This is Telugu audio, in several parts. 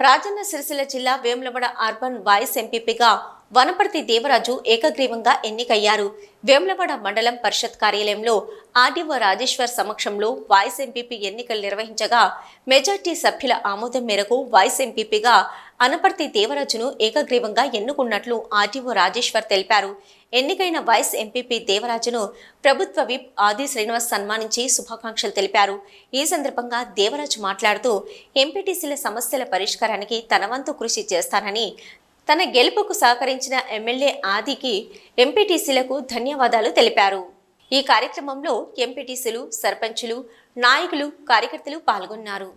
రాజన్న సిరిసిల్ల జిల్లా వేములవాడ అర్బన్ వాయిస్ ఎంపీపీగా వనపర్తి దేవరాజు ఏకగ్రీవంగా ఎన్నికయ్యారు. వేములవాడ మండలం పరిషత్ కార్యాలయంలో ఆర్డీఓ రాజేశ్వర్ సమక్షంలో వాయిస్ ఎంపీపీ ఎన్నికలు నిర్వహించగా మెజార్టీ సభ్యుల ఆమోదం మేరకు వాయిస్ ఎంపీపీగా అనపర్తి దేవరాజును ఏకగ్రీవంగా ఎన్నుకున్నట్లు ఆర్డీఓ రాజేశ్వర్ తెలిపారు. ఎన్నికైన వైస్ ఎంపీపీ దేవరాజును ప్రభుత్వ విప్ ఆది శ్రీనివాస్ సన్మానించి శుభాకాంక్షలు తెలిపారు. ఈ సందర్భంగా దేవరాజు మాట్లాడుతూ ఎంపీటీసీల సమస్యల పరిష్కారానికి తన వంతు కృషి చేస్తానని తన గెలుపుకు సహకరించిన ఎమ్మెల్యే ఆదికి ఎంపీటీసీలకు ధన్యవాదాలు తెలిపారు. ఈ కార్యక్రమంలో ఎంపీటీసీలు సర్పంచులు నాయకులు కార్యకర్తలు పాల్గొన్నారు.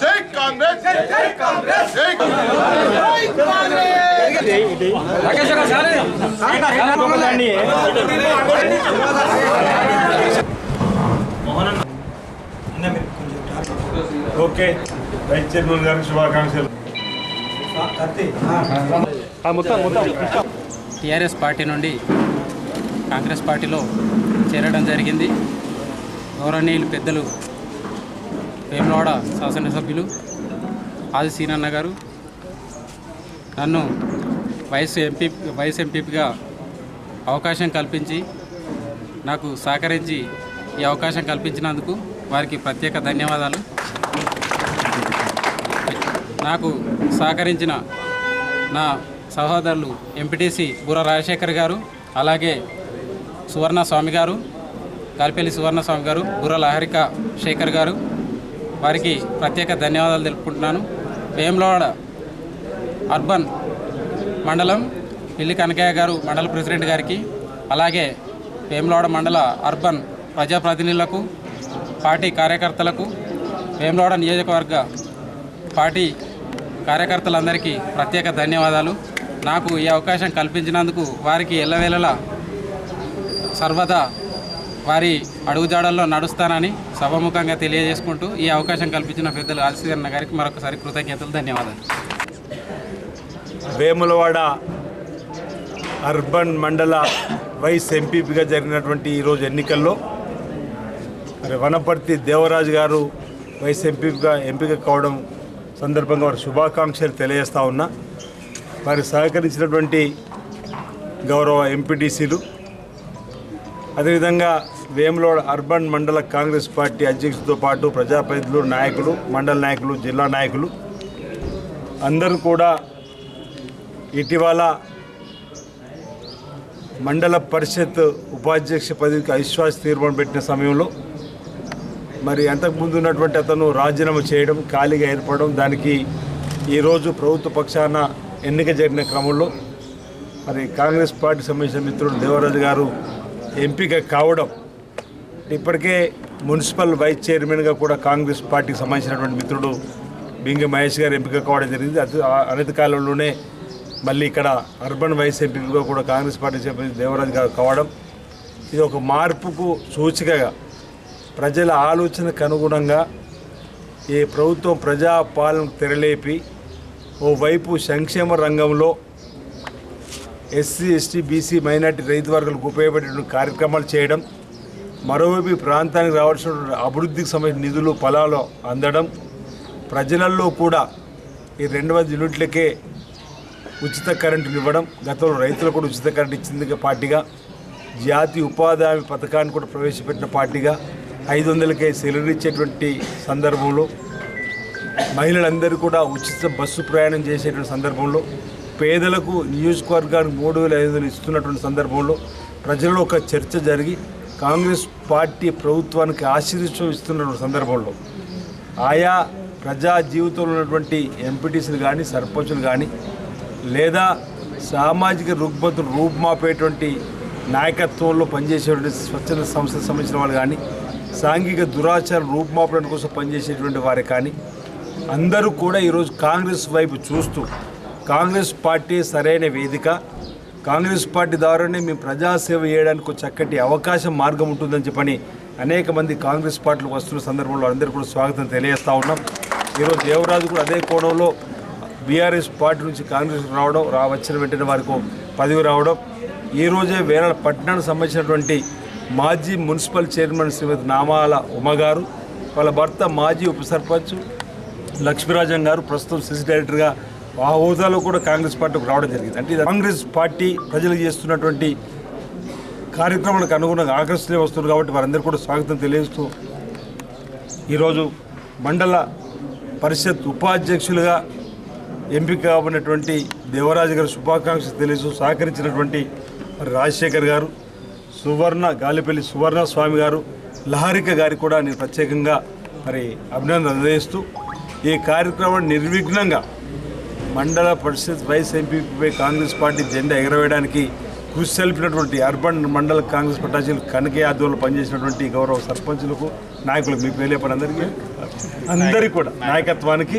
జై కాంగ్రెస్ జై కాంగ్రెస్ జై ఓకే వైస్ చైర్మన్ గారికి శుభాకాంక్షలు టీఆర్ఎస్ పార్టీ నుండి కాంగ్రెస్ పార్టీలో చేరడం జరిగింది. గౌరవనీయులు పెద్దలు వేములవాడ శాసనసభ్యులు ఆది సీనన్న గారు నన్ను వైస్ ఎంపీ వైస్ ఎంపీగా అవకాశం కల్పించి నాకు సహకరించి ఈ అవకాశం కల్పించినందుకు వారికి ప్రత్యేక ధన్యవాదాలు. నాకు సహకరించిన నా సహోదరులు ఎంపీటీసీ బుర్ర రాజశేఖర్ గారు అలాగే సువర్ణ స్వామి గారు కాల్పల్లి సువర్ణ స్వామి గారు బుర్రల హరిక శేఖర్ గారు వారికి ప్రత్యేక ధన్యవాదాలు తెలుపుకుంటున్నాను. వేములవాడ అర్బన్ మండలం పిల్లి కనకయ్య గారు మండల ప్రెసిడెంట్ గారికి అలాగే వేములవాడ మండల అర్బన్ ప్రజాప్రతినిధులకు పార్టీ కార్యకర్తలకు వేములవాడ నియోజకవర్గ పార్టీ కార్యకర్తలందరికీ ప్రత్యేక ధన్యవాదాలు. నాకు ఈ అవకాశం కల్పించినందుకు వారికి ఎల్లవేళలా సర్వదా వారి అడుగుజాడల్లో నడుస్తానని సభముఖంగా తెలియజేసుకుంటూ ఈ అవకాశం కల్పించిన పెద్దలు ఆశీర్వన్న గారికి మరొకసారి కృతజ్ఞతలు ధన్యవాదాలు. వేములవాడ అర్బన్ మండల వైస్ ఎంపీపీగా జరిగినటువంటి ఈరోజు ఎన్నికల్లో మరి వనపర్తి దేవరాజు గారు వైస్ ఎంపీగా ఎంపిక కావడం సందర్భంగా వారి శుభాకాంక్షలు తెలియజేస్తా ఉన్నా. వారి సహకరించినటువంటి గౌరవ ఎంపీటీసీలు అదేవిధంగా వేములవాడ అర్బన్ మండల కాంగ్రెస్ పార్టీ అధ్యక్షుడితో పాటు ప్రజాప్రతినిధులు నాయకులు మండల నాయకులు జిల్లా నాయకులు అందరూ కూడా ఇటీవల మండల పరిషత్ ఉపాధ్యక్ష పదవికి అవిశ్వాస తీర్మానం పెట్టిన సమయంలో మరి అంతకుముందు ఉన్నటువంటి అతను రాజీనామా చేయడం ఖాళీగా ఏర్పడడం దానికి ఈరోజు ప్రభుత్వ పక్షాన ఎన్నిక జరిగిన క్రమంలో మరి కాంగ్రెస్ పార్టీ సంబంధించిన మిత్రుడు దేవరాజు గారు ఎంపిక కావడం. ఇప్పటికే మున్సిపల్ వైస్ చైర్మన్గా కూడా కాంగ్రెస్ పార్టీకి సంబంధించినటువంటి మిత్రుడు బింగ మహేష్ గారు ఎంపిక కావడం జరిగింది. అతి అనతి కాలంలోనే మళ్ళీ ఇక్కడ అర్బన్ వైస్ ఎంపీగా కూడా కాంగ్రెస్ పార్టీ సంబంధించిన దేవరాజు గారు కావడం. ఇది ఒక మార్పుకు సూచికగా ప్రజల ఆలోచనకు అనుగుణంగా ఈ ప్రభుత్వం ప్రజా పాలనకు తెరలేపి ఓవైపు సంక్షేమ రంగంలో ఎస్సీ ఎస్టీ బీసీ మైనార్టీ రైతు వర్గాలకు ఉపయోగపడే కార్యక్రమాలు చేయడం మరోవైపు ఈ ప్రాంతానికి రావాల్సిన అభివృద్ధికి సంబంధించిన నిధులు ఫలాలు అందడం ప్రజలలో కూడా ఈ రెండు వందల యూనిట్లకే ఉచిత కరెంటులు ఇవ్వడం గతంలో రైతులకు కూడా ఉచిత కరెంట్ ఇచ్చింది పార్టీగా జాతీయ ఉపాధి హామీ పథకాన్ని కూడా ప్రవేశపెట్టిన పార్టీగా ఐదు వందలకే సెలవు ఇచ్చేటువంటి సందర్భంలో మహిళలందరూ కూడా ఉచిత బస్సు ప్రయాణం చేసేటువంటి సందర్భంలో పేదలకు నియోజకవర్గానికి మూడు వేల ఐదు వందలు ఇస్తున్నటువంటి సందర్భంలో ప్రజల్లో ఒక చర్చ జరిగి కాంగ్రెస్ పార్టీ ప్రభుత్వానికి ఆశీర్వచం ఇస్తున్నటువంటి సందర్భంలో ఆయా ప్రజా జీవితంలో ఉన్నటువంటి ఎంపీటీసీలు కానీ సర్పంచులు కానీ లేదా సామాజిక రుగ్మతులు రూపుమాపేటువంటి నాయకత్వంలో పనిచేసేటువంటి స్వచ్ఛంద సంస్థకు సంబంధించిన వాళ్ళు కానీ సాంఘిక దురాచారం రూపుమాపడం కోసం పనిచేసేటువంటి వారే కానీ అందరూ కూడా ఈరోజు కాంగ్రెస్ వైపు చూస్తూ కాంగ్రెస్ పార్టీ సరైన వేదిక. కాంగ్రెస్ పార్టీ ద్వారానే మేము ప్రజాసేవ చేయడానికి చక్కటి అవకాశం మార్గం ఉంటుందని చెప్పని అనేక మంది కాంగ్రెస్ పార్టీలు వస్తున్న సందర్భంలో అందరూ కూడా స్వాగతం తెలియజేస్తూ ఉన్నాం. ఈరోజు దేవరాజు కూడా అదే కోణంలో బీఆర్ఎస్ పార్టీ నుంచి కాంగ్రెస్ రావడం రా వచ్చిన వెంటనే వారికి పదవి రావడం. ఈరోజే వేరే పట్టణానికి సంబంధించినటువంటి మాజీ మున్సిపల్ చైర్మన్ శ్రీమతి నామాల ఉమగారు వాళ్ళ భర్త మాజీ ఉప సర్పంచ్ లక్ష్మీరాజన్ గారు ప్రస్తుతం సిసి డైరెక్టర్గా ఆ హోదాలో కూడా కాంగ్రెస్ పార్టీకి రావడం జరిగింది. అంటే ఇది కాంగ్రెస్ పార్టీ ప్రజలకు చేస్తున్నటువంటి కార్యక్రమాలకు అనుగుణంగా ఆకర్షణ వస్తున్నారు కాబట్టి వారందరూ కూడా స్వాగతం తెలియజేస్తూ ఈరోజు మండల పరిషత్ ఉపాధ్యక్షులుగా ఎంపిక కాబడినటువంటి దేవరాజు గారు శుభాకాంక్షలు తెలియజేస్తూ సహకరించినటువంటి మరి రాజశేఖర్ గారు సువర్ణ గాలిపల్లి సువర్ణ స్వామి గారు లహారిక గారికి కూడా నేను ప్రత్యేకంగా మరి అభినందన అందజేస్తూ ఈ కార్యక్రమాన్ని నిర్విఘ్నంగా మండల పరిషత్ వైస్ ఎంపీపీపై కాంగ్రెస్ పార్టీ జెండా ఎగరవేయడానికి కృషి తెలిపినటువంటి అర్బన్ మండల కాంగ్రెస్ పట్టాచీలు కనకే ఆధ్వర్యంలో పనిచేసినటువంటి గౌరవ సర్పంచులకు నాయకులకు మీ పేరు అందరికీ. అందరికీ కూడా నాయకత్వానికి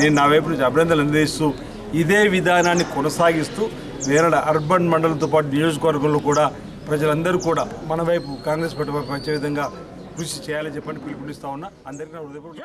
నేను నా వైపు నుంచి అభినందనలు అందజేస్తూ ఇదే విధానాన్ని కొనసాగిస్తూ వేరే అర్బన్ మండలంతో పాటు నియోజకవర్గంలో కూడా ప్రజలందరూ కూడా మన వైపు కాంగ్రెస్ పార్టీ వైపు వచ్చే విధంగా కృషి చేయాలని చెప్పని పిలుపునిస్తా ఉన్నా. అందరికీ నా హృదయపూర్వక